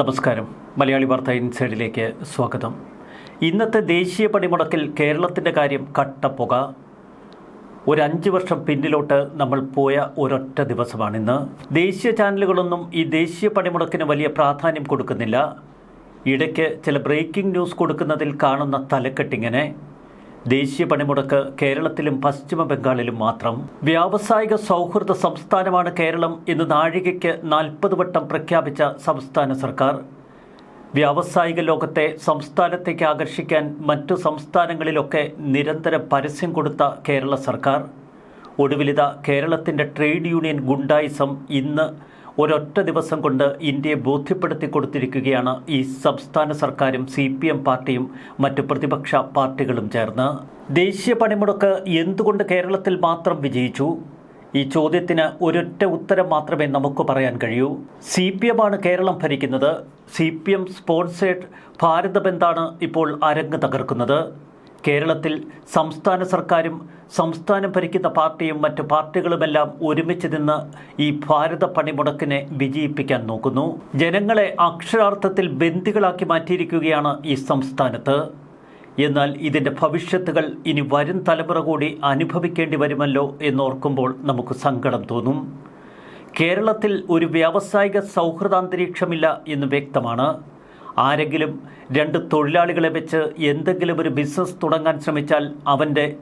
നമസ്കാരം. മലയാളി വാർത്ത ഇൻസൈഡിലേക്ക് സ്വാഗതം. ഇന്നത്തെ ദേശീയ പണിമുടക്കിൽ കേരളത്തിന്റെ കാര്യം കട്ടപ്പുക ഒരു അഞ്ച് വർഷം പിന്നിലോട്ട് നമ്മൾ പോയ ഒരൊറ്റ ദിവസമാണിന്ന് ദേശീയ ചാനലുകളൊന്നും ഈ ദേശീയ പണിമുടക്കിന് വലിയ പ്രാധാന്യം കൊടുക്കുന്നില്ല. ഇടയ്ക്ക് ചില ബ്രേക്കിംഗ് ന്യൂസ് കൊടുക്കുന്നതിൽ കാണുന്ന തലക്കെട്ടിങ്ങനെ ദേശീയ പണിമുടക്ക് കേരളത്തിലും പശ്ചിമ ബംഗാളിലും മാത്രം. വ്യാവസായിക സൗഹൃദ സംസ്ഥാനമാണ് കേരളം എന്ന് നാഴികയ്ക്ക് നാൽപ്പത് വട്ടം പ്രഖ്യാപിച്ച സംസ്ഥാന സർക്കാർ. വ്യാവസായിക ലോകത്തെ സംസ്ഥാനത്തേക്ക് ആകർഷിക്കാൻ മറ്റു സംസ്ഥാനങ്ങളിലൊക്കെ നിരന്തരം പരസ്യം കൊടുത്ത കേരള സർക്കാർ. ഒടുവിലിത കേരളത്തിന്റെ ട്രേഡ് യൂണിയൻ ഗുണ്ടായിസം ഇന്ന് ഒരൊറ്റ ദിവസം കൊണ്ട് ഇന്ത്യയെ ബോധ്യപ്പെടുത്തി കൊടുത്തിരിക്കുകയാണ് ഈ സംസ്ഥാന സർക്കാരും സി പി എം പാർട്ടിയും മറ്റ് പ്രതിപക്ഷ പാർട്ടികളും ചേർന്ന്. ദേശീയ പണിമുടക്ക് എന്തുകൊണ്ട് കേരളത്തിൽ മാത്രം വിജയിച്ചു? ഈ ചോദ്യത്തിന് ഒരൊറ്റ ഉത്തരം മാത്രമേ നമുക്ക് പറയാൻ കഴിയൂ. സി പി എം ആണ് കേരളം ഭരിക്കുന്നത്. സി പി എം സ്പോൺസേഡ് ഭാരതബന്ധാണ് ഇപ്പോൾ അരങ്ങ് തകർക്കുന്നത്. കേരളത്തിൽ സംസ്ഥാന സർക്കാരും സംസ്ഥാനം ഭരിക്കുന്ന പാർട്ടിയും മറ്റ് പാർട്ടികളുമെല്ലാം ഒരുമിച്ച് നിന്ന് ഈ ഭാരത പണിമുടക്കിനെ വിജയിപ്പിക്കാൻ നോക്കുന്നു. ജനങ്ങളെ അക്ഷരാർത്ഥത്തിൽ ബന്ദികളാക്കി മാറ്റിയിരിക്കുകയാണ് ഈ സംസ്ഥാനത്ത്. എന്നാൽ ഇതിന്റെ ഭവിഷ്യത്തുകൾ ഇനി വരും തലമുറ കൂടി അനുഭവിക്കേണ്ടി വരുമല്ലോ എന്നോർക്കുമ്പോൾ നമുക്ക് സങ്കടം തോന്നും. കേരളത്തിൽ ഒരു വ്യാവസായിക സൗഹൃദാന്തരീക്ഷമില്ല എന്ന് വ്യക്തമാണ്. ആരെങ്കിലും രണ്ട് തൊഴിലാളികളെ വെച്ച് എന്തെങ്കിലും ഒരു ബിസിനസ് തുടങ്ങാൻ ശ്രമിച്ചാൽ അവന്റെ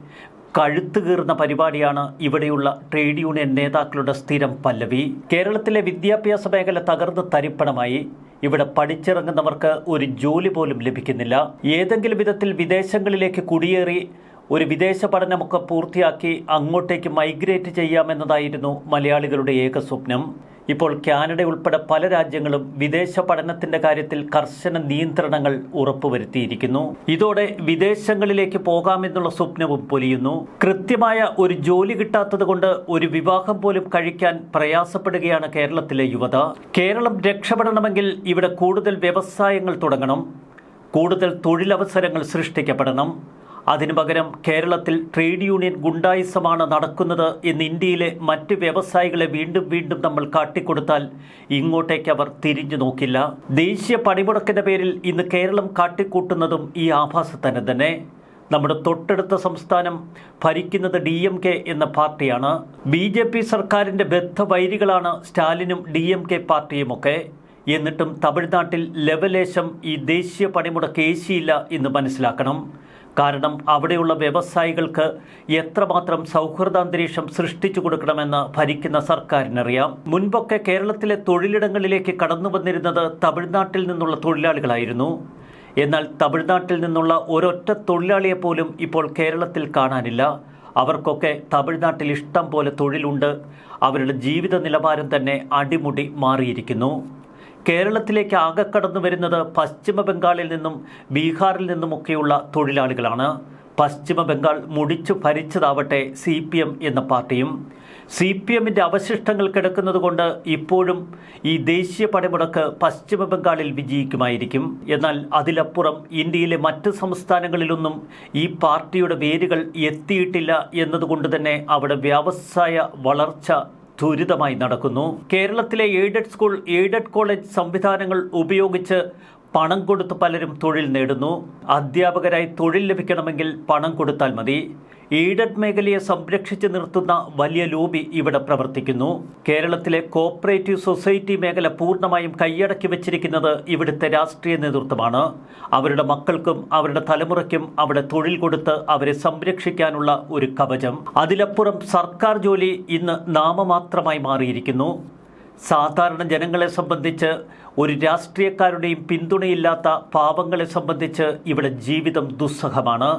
കഴുത്ത് കീറുന്ന പരിപാടിയാണ് ഇവിടെയുള്ള ട്രേഡ് യൂണിയൻ നേതാക്കളുടെ സ്ഥിരം പല്ലവി. കേരളത്തിലെ വിദ്യാഭ്യാസ മേഖല തകർന്ന് തരിപ്പണമായി. ഇവിടെ പഠിച്ചിറങ്ങുന്നവർക്ക് ഒരു ജോലി പോലും ലഭിക്കുന്നില്ല. ഏതെങ്കിലും വിധത്തിൽ വിദേശങ്ങളിലേക്ക് കുടിയേറി ഒരു വിദേശ പഠനമൊക്കെ പൂർത്തിയാക്കി അങ്ങോട്ടേക്ക് മൈഗ്രേറ്റ് ചെയ്യാമെന്നതായിരുന്നു മലയാളികളുടെ ഏക സ്വപ്നം. ഇപ്പോൾ കാനഡ ഉൾപ്പെടെ പല രാജ്യങ്ങളും വിദേശ പഠനത്തിന്റെ കാര്യത്തിൽ കർശന നിയന്ത്രണങ്ങൾ ഉറപ്പുവരുത്തിയിരിക്കുന്നു. ഇതോടെ വിദേശങ്ങളിലേക്ക് പോകാമെന്നുള്ള സ്വപ്നവും പൊലിയുന്നു. കൃത്യമായ ഒരു ജോലി കിട്ടാത്തതുകൊണ്ട് ഒരു വിവാഹം പോലും കഴിക്കാൻ പ്രയാസപ്പെടുകയാണ് കേരളത്തിലെ യുവത. കേരളം രക്ഷപ്പെടണമെങ്കിൽ ഇവിടെ കൂടുതൽ വ്യവസായങ്ങൾ തുടങ്ങണം. കൂടുതൽ തൊഴിലവസരങ്ങൾ സൃഷ്ടിക്കപ്പെടണം. അതിനു പകരം കേരളത്തിൽ ട്രേഡ് യൂണിയൻ ഗുണ്ടായിസമാണ് നടക്കുന്നത് എന്ന് ഇന്ത്യയിലെ മറ്റ് വ്യവസായികളെ വീണ്ടും വീണ്ടും നമ്മൾ കാട്ടിക്കൊടുത്താൽ ഇങ്ങോട്ടേക്ക് അവർ തിരിഞ്ഞു നോക്കില്ല. ദേശീയ പണിമുടക്കിന്റെ പേരിൽ ഇന്ന് കേരളം കാട്ടിക്കൂട്ടുന്നതും ഈ ആഭാസത്തന്നെ തന്നെ. നമ്മുടെ തൊട്ടടുത്ത സംസ്ഥാനം ഭരിക്കുന്നത് ഡി എം കെ എന്ന പാർട്ടിയാണ്. ബി ജെ പി സർക്കാരിന്റെ ബദ്ധവൈരികളാണ് സ്റ്റാലിനും ഡി എം കെ പാർട്ടിയുമൊക്കെ. എന്നിട്ടും തമിഴ്നാട്ടിൽ ലവലേശം ഈ ദേശീയ പണിമുടക്ക് ഏശിയില്ല എന്ന് മനസ്സിലാക്കണം. കാരണം അവിടെയുള്ള വ്യവസായികൾക്ക് എത്രമാത്രം സൗഹൃദാന്തരീക്ഷം സൃഷ്ടിച്ചു കൊടുക്കണമെന്ന് ഭരിക്കുന്ന സർക്കാരിനറിയാം. മുൻപൊക്കെ കേരളത്തിലെ തൊഴിലിടങ്ങളിലേക്ക് കടന്നു വന്നിരുന്നത് തമിഴ്നാട്ടിൽ നിന്നുള്ള തൊഴിലാളികളായിരുന്നു. എന്നാൽ തമിഴ്നാട്ടിൽ നിന്നുള്ള ഒരൊറ്റ തൊഴിലാളിയെപ്പോലും ഇപ്പോൾ കേരളത്തിൽ കാണാനില്ല. അവർക്കൊക്കെ തമിഴ്നാട്ടിൽ ഇഷ്ടം പോലെ തൊഴിലുണ്ട്. അവരുടെ ജീവിത നിലവാരം തന്നെ അടിമുടി മാറിയിരിക്കുന്നു. കേരളത്തിലേക്ക് ആകെ കടന്നു വരുന്നത് പശ്ചിമ ബംഗാളിൽ നിന്നും ബീഹാറിൽ നിന്നുമൊക്കെയുള്ള തൊഴിലാളികളാണ്. പശ്ചിമ ബംഗാൾ മുടിച്ചു ഭരിച്ചതാവട്ടെ സി പി എം എന്ന പാർട്ടിയും. സി പി എമ്മിന്റെ അവശിഷ്ടങ്ങൾ കിടക്കുന്നതുകൊണ്ട് ഇപ്പോഴും ഈ ദേശീയ പണിമുടക്ക് പശ്ചിമ ബംഗാളിൽ വിജയിക്കുമായിരിക്കും. എന്നാൽ അതിലപ്പുറം ഇന്ത്യയിലെ മറ്റ് സംസ്ഥാനങ്ങളിലൊന്നും ഈ പാർട്ടിയുടെ വേരുകൾ എത്തിയിട്ടില്ല എന്നതുകൊണ്ട് തന്നെ അവിടെ വ്യവസായ വളർച്ച ത്വരിതമായി നടക്കുന്നു. കേരളത്തിലെ എയ്ഡഡ് സ്കൂൾ എയ്ഡഡ് കോളേജ് സംവിധാനങ്ങൾ ഉപയോഗിച്ച് പണം കൊടുത്ത് പലരും തൊഴിൽ നേടുന്നു. അധ്യാപകരായി തൊഴിൽ ലഭിക്കണമെങ്കിൽ പണം കൊടുത്താൽ മതി. എയ്ഡഡ് മേഖലയെ സംരക്ഷിച്ച് നിർത്തുന്ന വലിയ ലോബി ഇവിടെ പ്രവർത്തിക്കുന്നു. കേരളത്തിലെ കോപ്പറേറ്റീവ് സൊസൈറ്റി മേഖല പൂർണമായും കൈയടക്കി വെച്ചിരിക്കുന്നത് ഇവിടുത്തെ രാഷ്ട്രീയ നേതൃത്വമാണ്. അവരുടെ മക്കൾക്കും അവരുടെ തലമുറയ്ക്കും അവിടെ തൊഴിൽ കൊടുത്ത് അവരെ സംരക്ഷിക്കാനുള്ള ഒരു കവചം. അതിലപ്പുറം സർക്കാർ ജോലി ഇന്ന് നാമമാത്രമായി മാറിയിരിക്കുന്നു. സാധാരണ ജനങ്ങളെ സംബന്ധിച്ച് ഒരു രാഷ്ട്രീയക്കാരുടെയും പിന്തുണയില്ലാത്ത പാവങ്ങളെ സംബന്ധിച്ച് ഇവിടെ ജീവിതം ദുസ്സഹമാണ്.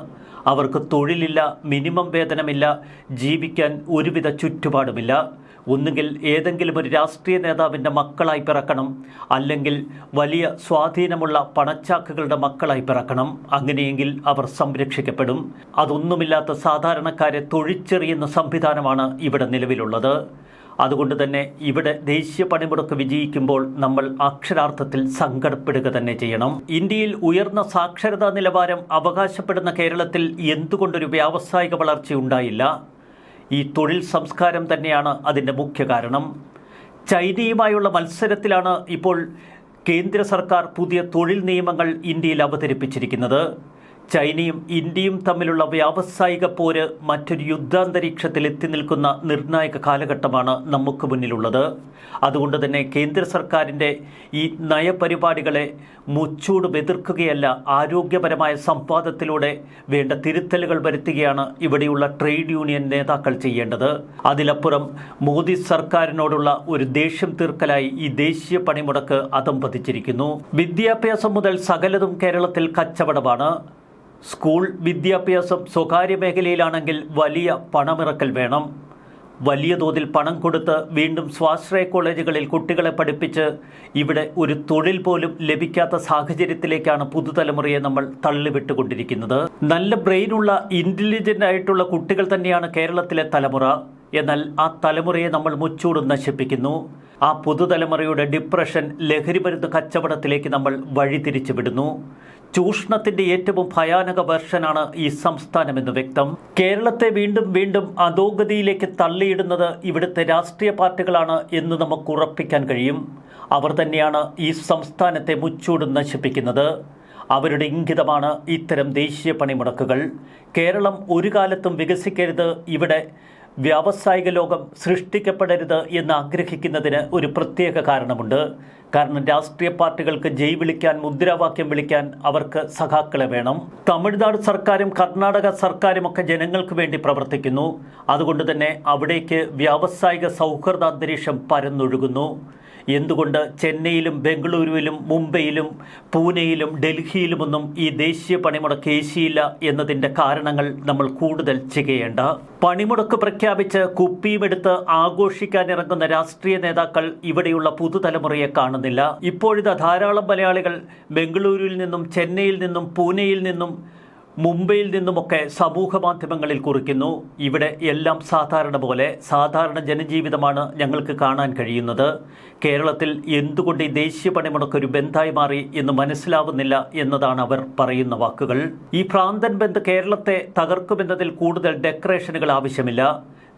അവർക്ക് തൊഴിലില്ല മിനിമം വേതനമില്ല ജീവിക്കാൻ ഒരുവിധ ചുറ്റുപാടുമില്ല. ഒന്നുകിൽ ഏതെങ്കിലും ഒരു രാഷ്ട്രീയ നേതാവിന്റെ മക്കളായി പിറക്കണം അല്ലെങ്കിൽ വലിയ സ്വാധീനമുള്ള പണച്ചാക്കുകളുടെ മക്കളായി പിറക്കണം. അങ്ങനെയെങ്കിൽ അവർ സംരക്ഷിക്കപ്പെടും. അതൊന്നുമില്ലാത്ത സാധാരണക്കാരെ തൊഴിച്ചെറിയുന്ന സംവിധാനമാണ് ഇവിടെ നിലവിലുള്ളത്. അതുകൊണ്ട് തന്നെ ഇവിടെ ദേശീയ പണിമുടക്ക് വിജയിക്കുമ്പോൾ നമ്മൾ അക്ഷരാർത്ഥത്തിൽ സങ്കടപ്പെടുക തന്നെ ചെയ്യണം. ഇന്ത്യയിൽ ഉയർന്ന സാക്ഷരതാ നിലവാരം അവകാശപ്പെടുന്ന കേരളത്തിൽ എന്തുകൊണ്ടൊരു വ്യാവസായിക വളർച്ച ഉണ്ടായില്ല? ഈ തൊഴിൽ സംസ്കാരം തന്നെയാണ് അതിന്റെ മുഖ്യ കാരണം. ചൈനയുമായുള്ള മത്സരത്തിലാണ് ഇപ്പോൾ കേന്ദ്ര സർക്കാർ പുതിയ തൊഴിൽ നിയമങ്ങൾ ഇന്ത്യയിൽ അവതരിപ്പിച്ചിരിക്കുന്നത്. ചൈനയും ഇന്ത്യയും തമ്മിലുള്ള വ്യാവസായിക പോര് മറ്റൊരു യുദ്ധാന്തരീക്ഷത്തിൽ എത്തി നിൽക്കുന്ന നിർണായക കാലഘട്ടമാണ് നമുക്ക് മുന്നിലുള്ളത്. അതുകൊണ്ട് തന്നെ കേന്ദ്ര സർക്കാരിന്റെ ഈ നയപരിപാടികളെ മുച്ചൂട് എതിർക്കുകയല്ല ആരോഗ്യപരമായ സംവാദത്തിലൂടെ വേണ്ട തിരുത്തലുകൾ വരുത്തുകയാണ് ഇവിടെയുള്ള ട്രേഡ് യൂണിയൻ നേതാക്കൾ ചെയ്യേണ്ടത്. അതിലപ്പുറം മോദി സർക്കാരിനോടുള്ള ഒരു ദേഷ്യം തീർക്കലായി ഈ ദേശീയ പണിമുടക്ക് അതമ്പതിച്ചിരിക്കുന്നു വിദ്യാഭ്യാസം മുതൽ സകലതും കേരളത്തിൽ കച്ചവടമാണ്. സ്കൂൾ വിദ്യാഭ്യാസം സ്വകാര്യ മേഖലയിലാണെങ്കിൽ വലിയ പണമിറക്കൽ വേണം. വലിയ തോതിൽ പണം കൊടുത്ത് വീണ്ടും സ്വാശ്രയ കോളേജുകളിൽ കുട്ടികളെ പഠിപ്പിച്ച് ഇവിടെ ഒരു തൊഴിൽ പോലും ലഭിക്കാത്ത സാഹചര്യത്തിലേക്കാണ് പുതുതലമുറയെ നമ്മൾ തള്ളിവിട്ടുകൊണ്ടിരിക്കുന്നത്. നല്ല ബ്രെയിനുള്ള ഇന്റലിജന്റ് ആയിട്ടുള്ള കുട്ടികൾ തന്നെയാണ് കേരളത്തിലെ തലമുറ. എന്നാൽ ആ തലമുറയെ നമ്മൾ മുച്ചൂടും നശിപ്പിക്കുന്നു. ആ പുതുതലമുറയുടെ ഡിപ്രഷൻ ലഹരിമരുന്ന് കച്ചവടത്തിലേക്ക് നമ്മൾ വഴിതിരിച്ചു വിടുന്നു ചൂഷണത്തിന്റെ ഏറ്റവും ഭയാനക വെർഷനാണ് ഈ സംസ്ഥാനമെന്ന് വ്യക്തം. കേരളത്തെ വീണ്ടും വീണ്ടും അധോഗതിയിലേക്ക് തള്ളിയിടുന്നത് ഇവിടുത്തെ രാഷ്ട്രീയ പാർട്ടികളാണ് എന്ന് നമുക്ക് ഉറപ്പിക്കാൻ കഴിയും. അവർ തന്നെയാണ് ഈ സംസ്ഥാനത്തെ മുച്ചൂടും നശിപ്പിക്കുന്നത്. അവരുടെ ഇംഗിതമാണ് ഇത്തരം ദേശീയ പണിമുടക്കുകൾ. കേരളം ഒരു കാലത്തും വികസിക്കരുത് ഇവിടെ വ്യാവസായിക ലോകം സൃഷ്ടിക്കപ്പെടരുത് എന്ന് ആഗ്രഹിക്കുന്നതിന് ഒരു പ്രത്യേക കാരണമുണ്ട്. കാരണം രാഷ്ട്രീയ പാർട്ടികൾക്ക് ജയ് വിളിക്കാൻ മുദ്രാവാക്യം വിളിക്കാൻ അവർക്ക് സഖാക്കളെ വേണം. തമിഴ്നാട് സർക്കാരും കർണാടക സർക്കാരും ഒക്കെ ജനങ്ങൾക്ക് വേണ്ടി പ്രവർത്തിക്കുന്നു. അതുകൊണ്ട് തന്നെ അവിടേക്ക് വ്യാവസായിക സൗഹൃദ അന്തരീക്ഷം പരന്നൊഴുകുന്നു. എന്തുകൊണ്ട് ചെന്നൈയിലും ബംഗളൂരുവിലും മുംബൈയിലും പൂനെയിലും ഡൽഹിയിലുമൊന്നും ഈ ദേശീയ പണിമുടക്ക് ഏശിയില്ല എന്നതിന്റെ കാരണങ്ങൾ നമ്മൾ കൂടുതൽ ചെയ്യേണ്ട. പണിമുടക്ക് പ്രഖ്യാപിച്ച് കുപ്പിയുമെടുത്ത് ആഘോഷിക്കാനിറങ്ങുന്ന രാഷ്ട്രീയ നേതാക്കൾ ഇവിടെയുള്ള പുതുതലമുറയെ കാണുന്നില്ല. ഇപ്പോഴിതാ ധാരാളം മലയാളികൾ ബംഗളൂരുവിൽ നിന്നും ചെന്നൈയിൽ നിന്നും പൂനെയിൽ നിന്നും മുംബൈയിൽ നിന്നുമൊക്കെ സമൂഹ മാധ്യമങ്ങളിൽ കുറിക്കുന്നു. ഇവിടെ എല്ലാം സാധാരണ പോലെ സാധാരണ ജനജീവിതമാണ് ഞങ്ങൾക്ക് കാണാൻ കഴിയുന്നത്. കേരളത്തിൽ എന്തുകൊണ്ട് ഈ ദേശീയ പണിമുടക്ക് ഒരു ബന്ധായി മാറി എന്ന് മനസ്സിലാവുന്നില്ല എന്നതാണ് അവർ പറയുന്ന വാക്കുകൾ. ഈ ഭ്രാന്തൻ ബന്ദ് കേരളത്തെ തകർക്കുമെന്നതിൽ കൂടുതൽ ഡെക്കറേഷനുകൾ ആവശ്യമില്ല.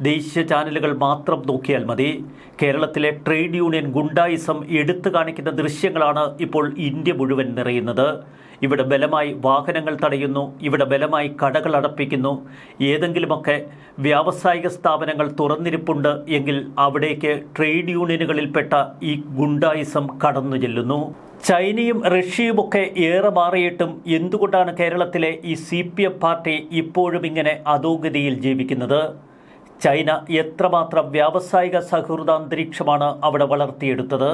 ദേശീയ ചാനലുകൾ മാത്രം നോക്കിയാൽ മതി. കേരളത്തിലെ ട്രേഡ് യൂണിയൻ ഗുണ്ടായിസം എടുത്തു കാണിക്കുന്ന ദൃശ്യങ്ങളാണ് ഇപ്പോൾ ഇന്ത്യ മുഴുവൻ നിറയുന്നത്. ഇവിടെ ബലമായി വാഹനങ്ങൾ തടയുന്നു ഇവിടെ ബലമായി കടകൾ അടപ്പിക്കുന്നു. ഏതെങ്കിലുമൊക്കെ വ്യാവസായിക സ്ഥാപനങ്ങൾ തുറന്നിരിപ്പുണ്ട് എങ്കിൽ അവിടേക്ക് ട്രേഡ് യൂണിയനുകളിൽപ്പെട്ട ഈ ഗുണ്ടായിസം കടന്നു ചെല്ലുന്നു. ചൈനയും റഷ്യയുമൊക്കെ ഏറെ മാറിയിട്ടും എന്തുകൊണ്ടാണ് കേരളത്തിലെ ഈ സി പാർട്ടി ഇപ്പോഴും ഇങ്ങനെ അധോഗതിയിൽ ജീവിക്കുന്നത്? ചൈന എത്രമാത്രം വ്യാവസായിക സൗഹൃദ അന്തരീക്ഷമാണ് അവിടെ വളർത്തിയെടുത്തത്?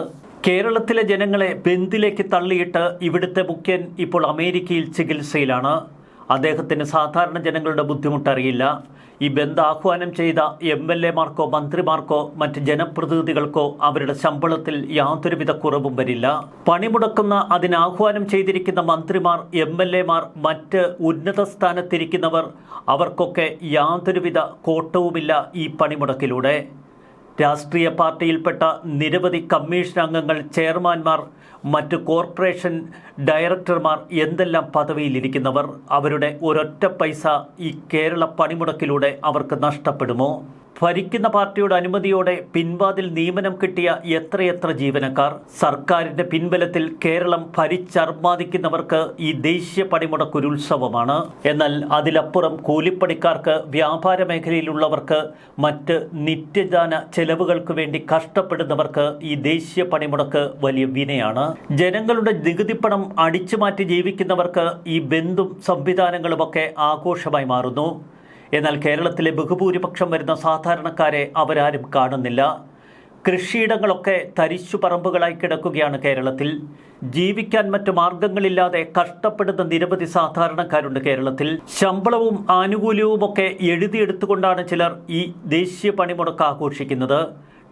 കേരളത്തിലെ ജനങ്ങളെ ബന്ദിലേക്ക് തള്ളിയിട്ട് ഇവിടുത്തെ മുഖ്യൻ ഇപ്പോൾ അമേരിക്കയിൽ ചികിത്സയിലാണ്. അദ്ദേഹത്തിന് സാധാരണ ജനങ്ങളുടെ ബുദ്ധിമുട്ടറിയില്ല. ഈ ബന്ദ് ആഹ്വാനം ചെയ്ത എം എൽ എമാർക്കോ മന്ത്രിമാർക്കോ മറ്റ് ജനപ്രതിനിധികൾക്കോ അവരുടെ ശമ്പളത്തിൽ യാതൊരുവിധ കുറവും വരില്ല. പണിമുടക്കുന്ന അതിന് ആഹ്വാനം ചെയ്തിരിക്കുന്ന മന്ത്രിമാർ എം എൽ എമാർ മറ്റ് ഉന്നത സ്ഥാനത്തിരിക്കുന്നവർ അവർക്കൊക്കെ യാതൊരുവിധ കോട്ടവുമില്ല ഈ പണിമുടക്കിലൂടെ. രാഷ്ട്രീയ പാർട്ടിയിൽപ്പെട്ട നിരവധി കമ്മീഷൻ അംഗങ്ങൾ ചെയർമാൻമാർ മറ്റ് കോർപ്പറേഷൻ ഡയറക്ടർമാർ എന്തെല്ലാം പദവിയിലിരിക്കുന്നവർ അവരുടെ ഒരൊറ്റ പൈസ ഈ കേരള പണിമുടക്കിലൂടെ അവർക്ക് നഷ്ടപ്പെടുമോ? ഭരിക്കുന്ന പാർട്ടിയുടെ അനുമതിയോടെ പിൻവാതിൽ നിയമനം കിട്ടിയ എത്രയെത്ര ജീവനക്കാർ? സർക്കാരിന്റെ പിൻബലത്തിൽ കേരളം ഭരിച്ചർമാദിക്കുന്നവർക്ക് ഈ ദേശീയ പണിമുടക്ക് ഒരു ഉത്സവമാണ്. എന്നാൽ അതിലപ്പുറം കൂലിപ്പണിക്കാർക്ക് വ്യാപാര മേഖലയിലുള്ളവർക്ക് മറ്റ് നിത്യദാന ചെലവുകൾക്ക് വേണ്ടി കഷ്ടപ്പെടുന്നവർക്ക് ഈ ദേശീയ പണിമുടക്ക് വലിയ വിനയാണ്. ജനങ്ങളുടെ നികുതി പണം അടിച്ചു മാറ്റി ജീവിക്കുന്നവർക്ക് ഈ ബന്ധും സംവിധാനങ്ങളുമൊക്കെ ആഘോഷമായി മാറുന്നു. എന്നാൽ കേരളത്തിലെ ബഹുഭൂരിപക്ഷം വരുന്ന സാധാരണക്കാരെ അവരാരും കാണുന്നില്ല. കൃഷിയിടങ്ങളൊക്കെ തരിശു പറമ്പുകളായി കിടക്കുകയാണ് കേരളത്തിൽ. ജീവിക്കാൻ മറ്റു മാർഗങ്ങളില്ലാതെ കഷ്ടപ്പെടുന്ന നിരവധി സാധാരണക്കാരുണ്ട് കേരളത്തിൽ. ശമ്പളവും ആനുകൂല്യവുമൊക്കെ എഴുതിയെടുത്തുകൊണ്ടാണ് ചിലർ ഈ ദേശീയ പണിമുടക്ക് ആഘോഷിക്കുന്നത്.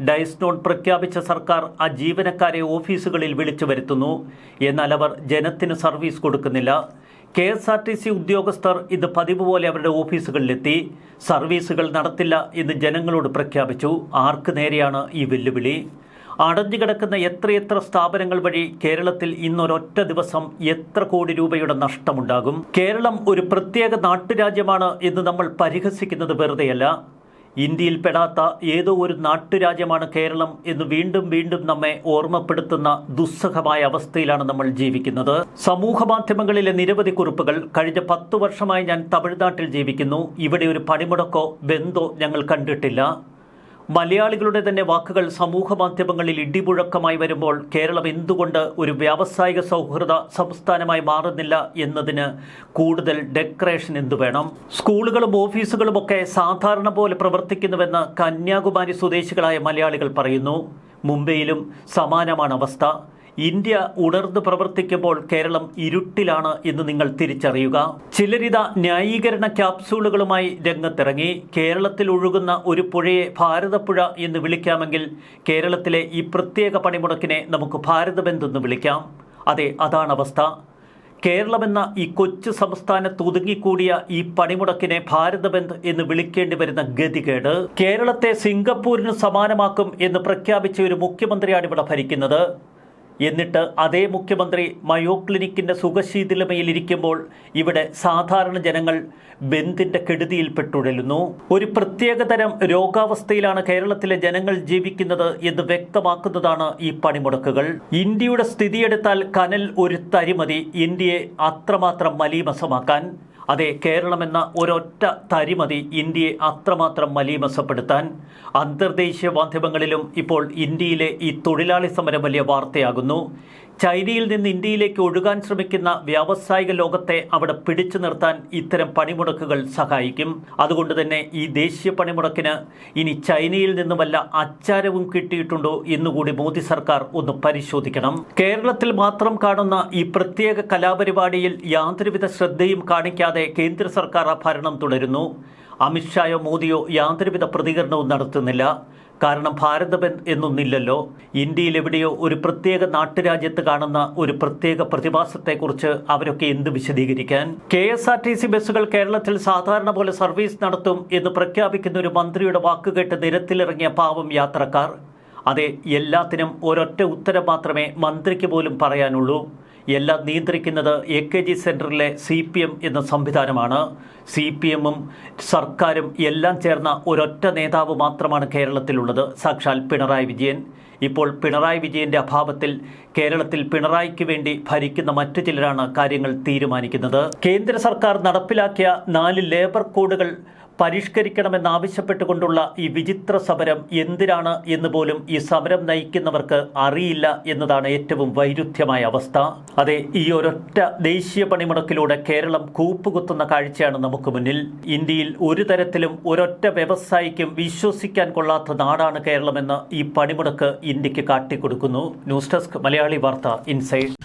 ഡയസ് പ്രഖ്യാപിച്ച സർക്കാർ ആ ജീവനക്കാരെ ഓഫീസുകളിൽ വിളിച്ചു വരുത്തുന്നു. എന്നാൽ അവർ ജനത്തിന് സർവീസ് കൊടുക്കുന്നില്ല. K S R T C ഉദ്യോഗസ്ഥർ ഇത് പതിവ് പോലെ അവരുടെ ഓഫീസുകളിലെത്തി. സർവീസുകൾ നടത്തില്ല എന്ന് ജനങ്ങളോട് പ്രഖ്യാപിച്ചു. ആർക്ക് നേരെയാണ് ഈ വെല്ലുവിളി? അടഞ്ഞുകിടക്കുന്ന എത്രയെത്ര സ്ഥാപനങ്ങൾ വഴി കേരളത്തിൽ ഇന്നൊരൊറ്റ ദിവസം എത്ര കോടി രൂപയുടെ നഷ്ടമുണ്ടാകും? കേരളം ഒരു പ്രത്യേക നാട്ടുരാജ്യമാണ് എന്ന് നമ്മൾ പരിഹസിക്കുന്നത് വെറുതെയല്ല. ഇന്ത്യയിൽ പെടാത്ത ഏതോ ഒരു നാട്ടുരാജ്യമാണ് കേരളം എന്ന് വീണ്ടും വീണ്ടും നമ്മെ ഓർമ്മപ്പെടുത്തുന്ന ദുസ്സഹമായ അവസ്ഥയിലാണ് നമ്മൾ ജീവിക്കുന്നത്. സമൂഹ മാധ്യമങ്ങളിലെ നിരവധി കുറിപ്പുകൾ കഴിഞ്ഞ പത്തു വർഷമായി ഞാൻ തമിഴ്നാട്ടിൽ ജീവിക്കുന്നു. ഇവിടെ ഒരു പണിമുടക്കോ ബന്ധോ ഞങ്ങൾ കണ്ടിട്ടില്ല. മലയാളികളുടെ തന്നെ വാക്കുകൾ സമൂഹ മാധ്യമങ്ങളിൽ ഇടിമുഴക്കമായി വരുമ്പോൾ കേരളം എന്തുകൊണ്ട് ഒരു വ്യാവസായിക സൗഹൃദ സംസ്ഥാനമായി മാറുന്നില്ല എന്നതിന് കൂടുതൽ ഡെക്കറേഷൻ എന്തു വേണം? സ്കൂളുകളും ഓഫീസുകളും ഒക്കെ സാധാരണ പോലെ പ്രവർത്തിക്കുന്നുവെന്ന് കന്യാകുമാരി സ്വദേശികളായ മലയാളികൾ പറയുന്നു. മുംബൈയിലും സമാനമാണ് അവസ്ഥ. ഇന്ത്യ ഉണർന്ന് പ്രവർത്തിക്കുമ്പോൾ കേരളം ഇരുട്ടിലാണ് എന്ന് നിങ്ങൾ തിരിച്ചറിയുക. ചിലരിത ന്യായീകരണ ക്യാപ്സൂളുകളുമായി രംഗത്തിറങ്ങി. കേരളത്തിൽ ഒഴുകുന്ന ഒരു പുഴയെ ഭാരതപ്പുഴ എന്ന് വിളിക്കാമെങ്കിൽ കേരളത്തിലെ ഈ പ്രത്യേക പണിമുടക്കിനെ നമുക്ക് ഭാരതബന്ധെന്ന് വിളിക്കാം. അതെ അതാണ് അവസ്ഥ. കേരളമെന്ന ഈ കൊച്ചു സംസ്ഥാനത്ത് ഒതുങ്ങിക്കൂടിയ ഈ പണിമുടക്കിനെ ഭാരതബന്ദ് എന്ന് വിളിക്കേണ്ടി വരുന്ന ഗതികേട്. കേരളത്തെ സിംഗപ്പൂരിന് സമാനമാക്കും എന്ന് പ്രഖ്യാപിച്ച ഒരു മുഖ്യമന്ത്രിയാണ് ഇവിടെ ഭരിക്കുന്നത്. എന്നിട്ട് അതേ മുഖ്യമന്ത്രി മയോ ക്ലിനിക്കിന്റെ സുഖശീതിലമയിൽ ഇരിക്കുമ്പോൾ ഇവിടെ സാധാരണ ജനങ്ങൾ ബന്ദിന്റെ കെടുതിയിൽപ്പെട്ടുടലുന്നു ഒരു പ്രത്യേകതരം രോഗാവസ്ഥയിലാണ് കേരളത്തിലെ ജനങ്ങൾ ജീവിക്കുന്നത് എന്ന് വ്യക്തമാക്കുന്നതാണ് ഈ പണിമുടക്കുകൾ. ഇന്ത്യയുടെ സ്ഥിതിയെടുത്താൽ കനൽ ഒരു തരിമതി ഇന്ത്യയെ അത്രമാത്രം മലീമസമാക്കാൻ. അതെ കേരളമെന്ന ഒരൊറ്റ തരിമതി ഇന്ത്യയെ അത്രമാത്രം മലീമസപ്പെടുത്താൻ. അന്തർദേശീയ മാധ്യമങ്ങളിലും ഇപ്പോൾ ഇന്ത്യയിലെ ഈ തൊഴിലാളി സമരം വലിയ വാർത്തയാകുന്നു. ചൈനയിൽ നിന്ന് ഇന്ത്യയിലേക്ക് ഒഴുകാൻ ശ്രമിക്കുന്ന വ്യാവസായിക ലോകത്തെ അവിടെ പിടിച്ചു നിർത്താൻ ഇത്തരം പണിമുടക്കുകൾ സഹായിക്കും. അതുകൊണ്ട് തന്നെ ഈ ദേശീയ പണിമുടക്കിന് ഇനി ചൈനയിൽ നിന്നുമല്ല അച്ചാരവും കിട്ടിയിട്ടുണ്ടോ എന്നുകൂടി മോദി സർക്കാർ ഒന്ന് പരിശോധിക്കണം. കേരളത്തിൽ മാത്രം കാണുന്ന ഈ പ്രത്യേക കലാപരിപാടിയിൽ യാതൊരുവിധ ശ്രദ്ധയും കാണിക്കാതെ കേന്ദ്ര സർക്കാർ ഭരണം തുടരുന്നു. അമിത്ഷായോ മോദിയോ യാതൊരുവിധ പ്രതികരണവും നടത്തുന്നില്ല. കാരണം ഭാരതബന്ദ് എന്നൊന്നില്ലല്ലോ. ഇന്ത്യയിൽ എവിടെയോ ഒരു പ്രത്യേക നാട്ടുരാജ്യത്ത് കാണുന്ന ഒരു പ്രത്യേക പ്രതിഭാസത്തെക്കുറിച്ച് അവരൊക്കെ എന്ത് വിശദീകരിക്കാൻ? K S R T C ബസ്സുകൾ കേരളത്തിൽ സാധാരണ പോലെ സർവീസ് നടത്തും എന്ന് പ്രഖ്യാപിക്കുന്ന ഒരു മന്ത്രിയുടെ വാക്കുകേട്ട് നിരത്തിലിറങ്ങിയ പാവം യാത്രക്കാർ. അതെ എല്ലാത്തിനും ഒരൊറ്റ ഉത്തരം മാത്രമേ മന്ത്രിക്ക് പോലും പറയാനുള്ളൂ. എല്ലാം നിയന്ത്രിക്കുന്നത് എ കെ ജി സെന്ററിലെ സി പി എം എന്ന സംവിധാനമാണ്. സി പി എമ്മും സർക്കാരും എല്ലാം ചേർന്ന ഒരൊറ്റ നേതാവ് മാത്രമാണ് കേരളത്തിലുള്ളത്. സാക്ഷാൽ പിണറായി വിജയൻ. ഇപ്പോൾ പിണറായി വിജയന്റെ അഭാവത്തിൽ കേരളത്തിൽ പിണറായിക്ക് വേണ്ടി ഭരിക്കുന്ന മറ്റു ചിലരാണ് കാര്യങ്ങൾ തീരുമാനിക്കുന്നത്. കേന്ദ്ര സർക്കാർ നടപ്പിലാക്കിയ നാല് ലേബർ കോഡുകൾ പരിഷ്കരിക്കണമെന്നാവശ്യപ്പെട്ടുകൊണ്ടുള്ള ഈ വിചിത്ര സമരം എന്തിനാണ് എന്ന് പോലും ഈ സമരം നയിക്കുന്നവർക്ക് അറിയില്ല എന്നതാണ് ഏറ്റവും വൈരുദ്ധ്യമായ അവസ്ഥ. അതെ ഈ ഒരൊറ്റ ദേശീയ പണിമുടക്കിലൂടെ കേരളം കൂപ്പുകുത്തുന്ന കാഴ്ചയാണ് നമുക്ക് മുന്നിൽ. ഇന്ത്യയിൽ ഒരു തരത്തിലും ഒരൊറ്റ വ്യവസായിക്കും വിശ്വസിക്കാൻ കൊള്ളാത്ത നാടാണ് കേരളമെന്ന് ഈ പണിമുടക്ക് ഇന്ത്യയ്ക്ക് കാട്ടിക്കൊടുക്കുന്നു. ന്യൂസ് ഡെസ്ക് മലയാളി വാർത്ത ഇൻസൈഡ്.